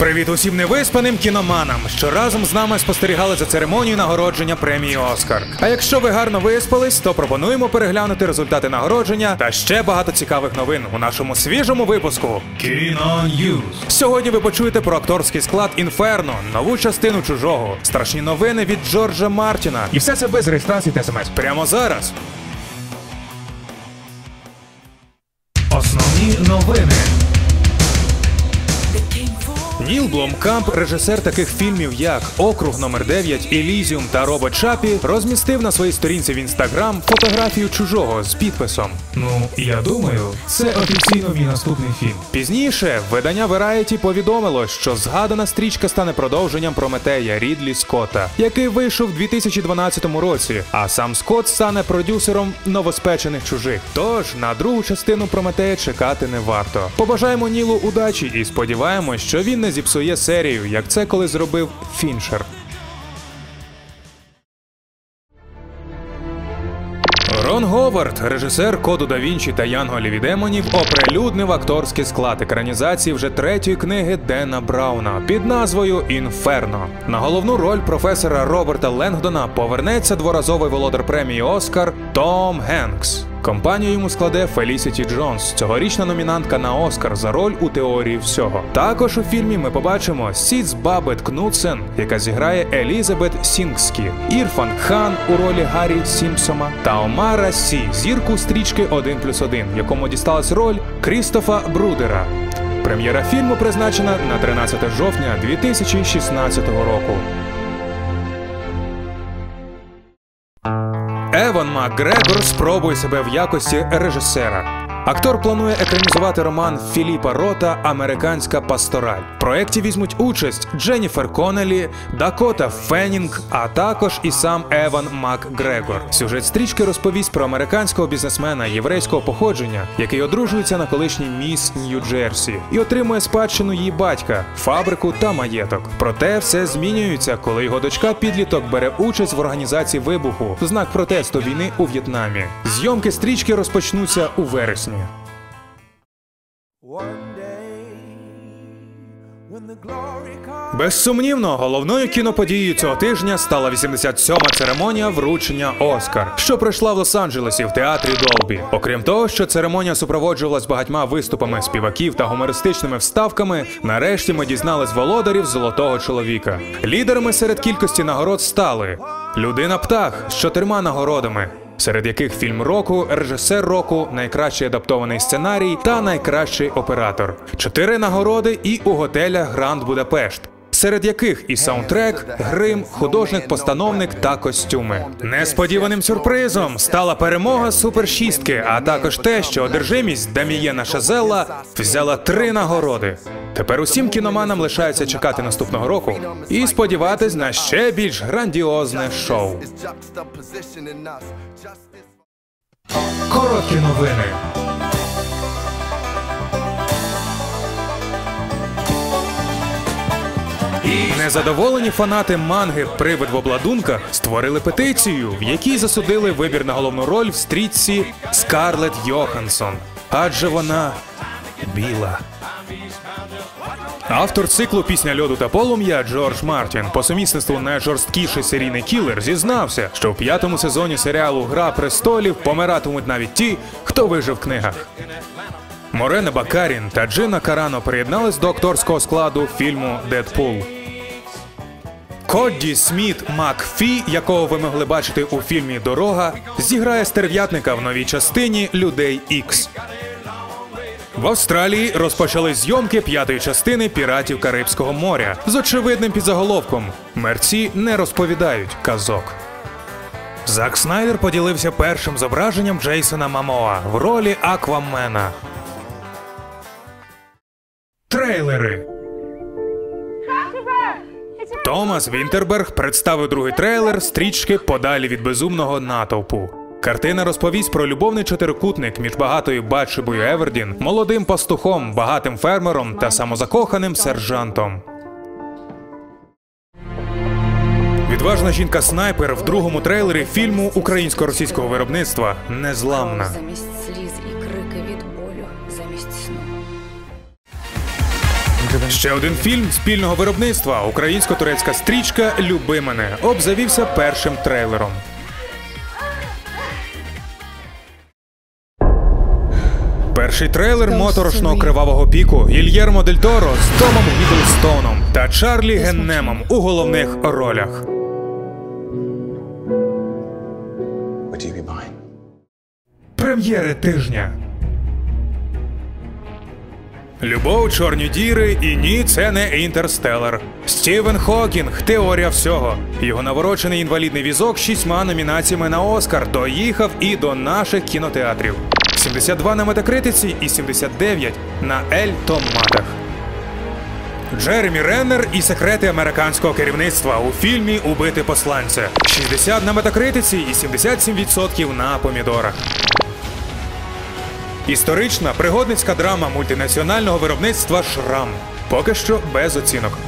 Привіт усім невиспаним кіноманам, що разом з нами спостерігали за церемонією нагородження премії Оскар. А якщо ви гарно виспались, то пропонуємо переглянути результати нагородження та ще багато цікавих новин у нашому свіжому випуску. Кіно Ньюз. Сьогодні ви почуєте про акторський склад Інферно, нову частину чужого, страшні новини від Джорджа Мартіна. І все це без реєстрації та смс. Прямо зараз. Основні новини. Ніл Бломкамп, режисер таких фільмів, як Округ номер 9 Елізіум та Робот Чапі, розмістив на своїй сторінці в інстаграм фотографію чужого з підписом. Ну, я думаю, це офіційно мій наступний фільм. Пізніше видання Variety повідомило, що згадана стрічка стане продовженням Прометея Рідлі Скотта, який вийшов в 2012 році. А сам Скотт стане продюсером новоспечених чужих. Тож на другу частину Прометея чекати не варто. Побажаємо Нілу удачі і сподіваємось, що він не зіпсує серію, як це коли зробив Фіншер. Рон Говард, режисер Коду да Вінчі та Янголів і демонів, оприлюднив акторський склад екранізації вже третьої книги Дена Брауна під назвою Інферно. На головну роль професора Роберта Ленгдона повернеться дворазовий володар премії Оскар Том Генкс. Компанію йому складе Фелісіті Джонс, цьогорічна номінантка на Оскар за роль у теорії всього. Також у фільмі ми побачимо Сіц Бабет Кнутсен, яка зіграє Елізабет Сінгскі, Ірфан Хан у ролі Гаррі Сімпсома та Омара Сі, зірку стрічки 1 плюс 1, якому дісталась роль Крістофа Брудера. Прем'єра фільму призначена на 13 жовтня 2016 року. Еван Макгрегор спробує себе в якості режисера. Актор планує екранізувати роман Філіпа Рота Американська пастораль. В проєкті візьмуть участь Дженніфер Коннелі, Дакота Феннінг, а також і сам Еван Макгрегор. Сюжет стрічки розповість про американського бізнесмена єврейського походження, який одружується на колишній міс Нью-Джерсі і отримує спадщину її батька, фабрику та маєток. Проте все змінюється, коли його дочка підліток бере участь в організації вибуху в знак протесту війни у В'єтнамі. Зйомки стрічки розпочнуться у вересні. Comes. Безсумнівно, головною кіноподією цього тижня стала 87-ма церемонія вручення Оскар, що пройшла в Лос-Анджелесі в театрі Долбі. Окрім того, що церемонія супроводжувалась багатьма виступами співаків та гумористичними вставками, нарешті ми дізнались володарів золотого чоловіка. Лідерами серед кількості нагород стали Людина Птах з чотирма нагородами. Серед яких фільм року, режисер року, найкращий адаптований сценарій та найкращий оператор. Чотири нагороди і у готелях Гранд Будапешт. Серед яких і саундтрек, грим, художник-постановник та костюми. Несподіваним сюрпризом стала перемога супершістки, а також те, що одержимість Дамієна Шазелла взяла три нагороди. Тепер усім кіноманам лишається чекати наступного року і сподіватись на ще більш грандіозне шоу. Короткі новини. Незадоволені фанати манги Привид в обладунках створили петицію, в якій засудили вибір на головну роль в стрічці Скарлетт Йоханссон, адже вона біла. Автор циклу Пісня льоду та полум'я Джордж Мартін по сумісництву найжорсткіший серійний кілер зізнався, що в п'ятому сезоні серіалу Гра престолів помиратимуть навіть ті, хто вижив в книгах. Морена Бакарін та Джина Карано приєднались до акторського складу фільму Дедпул. Кодді Сміт Макфі, якого ви могли бачити у фільмі Дорога, зіграє стерв'ятника в новій частині Людей Ікс. В Австралії розпочали зйомки п'ятої частини піратів Карибського моря з очевидним підзаголовком Мерці не розповідають казок. Зак Снайдер поділився першим зображенням Джейсона Мамоа в ролі Аквамена. Трейлери. Томас Вінтерберг представив другий трейлер стрічки Подалі від безумного натовпу. Картина розповість про любовний чотирикутник між багатою Батшебою Евердін, молодим пастухом, багатим фермером та самозакоханим сержантом. Відважна жінка-снайпер в другому трейлері фільму українсько-російського виробництва Незламна. Замість сліз і крики від болю, замість сну. Ще один фільм спільного виробництва українсько-турецька стрічка Люби мене обзавівся першим трейлером. Перший трейлер моторошного кривавого піку Гільєрмо Дель Торо з Томом Гідлстоуном та Чарлі Геннемом у головних ролях. Прем'єри тижня. Любов, чорні діри і ні, це не інтерстелар. Стівен Хокінг, теорія всього. Його наворочений інвалідний візок шістьма номінаціями на Оскар доїхав і до наших кінотеатрів. 72 на метакритиці і 79 на Ель Томатах. Джеремі Реннер і секрети американського керівництва у фільмі Убити посланця. 60 на метакритиці і 77% на помідорах. Історична пригодницька драма мультинаціонального виробництва Шрам. Поки що без оцінок.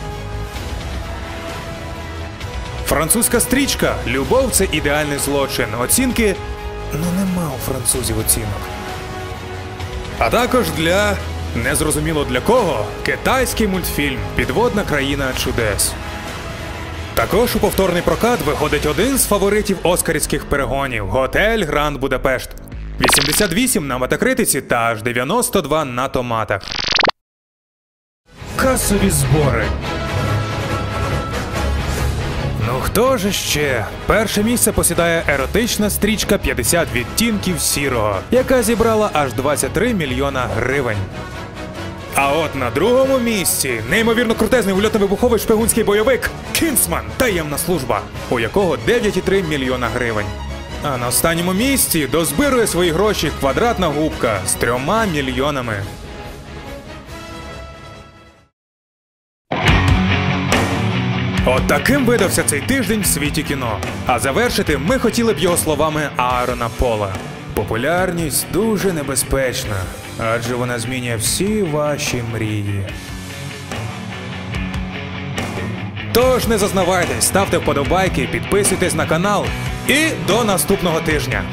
Французька стрічка Любов це ідеальний злочин. Оцінки. Ну нема у французів оцінок. А також для незрозуміло для кого китайський мультфільм Підводна країна чудес. Також у повторний прокат виходить один з фаворитів оскарівських перегонів Готель Гранд Будапешт. 88 на метакритиці та аж 92 на томатах. Касові збори. Ну хто ж ще? Перше місце посідає еротична стрічка 50 відтінків сірого, яка зібрала аж 23 мільйона гривень. А от на другому місці неймовірно крутезний ульотно-вибуховий шпигунський бойовик Кінсман Таємна служба, у якого 9,3 мільйона гривень. А на останньому місці дозбирує свої гроші квадратна губка з трьома мільйонами. От таким видався цей тиждень в світі кіно. А завершити ми хотіли б його словами Аарона Пола. Популярність дуже небезпечна, адже вона змінює всі ваші мрії. Тож не зазнавайтесь, ставте вподобайки, підписуйтесь на канал і до наступного тижня.